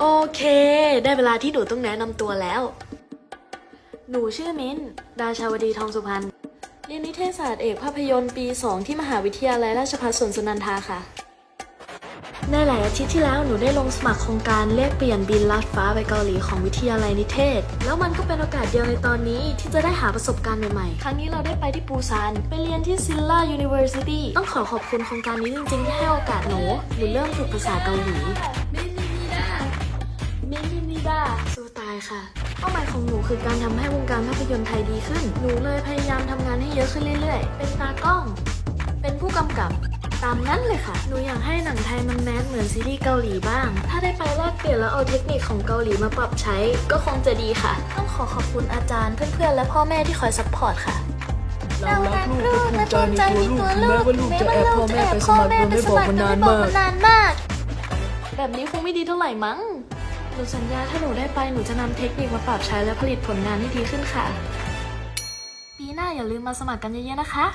โอเค ได้เวลาที่หนูต้องแนะนำตัวแล้ว หนูชื่อมิ้นท์ดาชาวดีทองสุพรรณ เรียนนิเทศศาสตร์เอกภาพยนตร์ปี 2 ที่มหาวิทยาลัยราชภัฏสวนสุนันทาค่ะ ในหลายอาทิตย์ที่แล้วหนูได้ลงสมัครโครงการแลกเปลี่ยนบินลัดฟ้าไปเกาหลีของวิทยาลัยนิเทศ แล้วมันก็เป็นโอกาสเดียวในตอนนี้ที่จะได้หาประสบการณ์ใหม่ๆ ครั้งนี้เราได้ไปที่ปูซาน ไปเรียนที่ซิลล่า University ต้องขอขอบคุณโครงการนี้จริงๆที่ให้โอกาสหนูหนูเริ่มฝึกภาษาเกาหลีมินมิดามินมิดาสู้ตายค่ะเป้าหมายของหนูคือการทำให้วงการภาพยนตร์ไทยดีขึ้น หนูเลยพยายามทำงานให้เยอะขึ้นเรื่อยๆ เป็นตากล้อง เป็นผู้กำกับ ตามนั้นเลยค่ะ หนูอยากให้หนังไทยมันแมสเหมือนซีรีส์เกาหลีบ้าง ถ้าได้ไปแลกเปลี่ยนแล้วเอาเทคนิคของเกาหลีมาปรับใช้ ก็คงจะดีค่ะ ต้องขอขอบคุณอาจารย์ เพื่อนๆ และพ่อแม่ที่คอยซัพพอร์ตค่ะเรารักลูกและภูมิใจในตัวลูกถึงแม้ว่าลูกจะแอบพ่อแม่ไปสมัครโดยไม่บอกมานานมากนานมาก แบบนี้คงไม่ดีเท่าไหร่มั้ง หนูสัญญาถ้าหนูได้ไปหนูจะนำเทคนิคมาปรับใช้และผลิตผลงานที่ดีขึ้นค่ะ ปีหน้าอย่าลืมมาสมัครกันเยอะๆนะคะ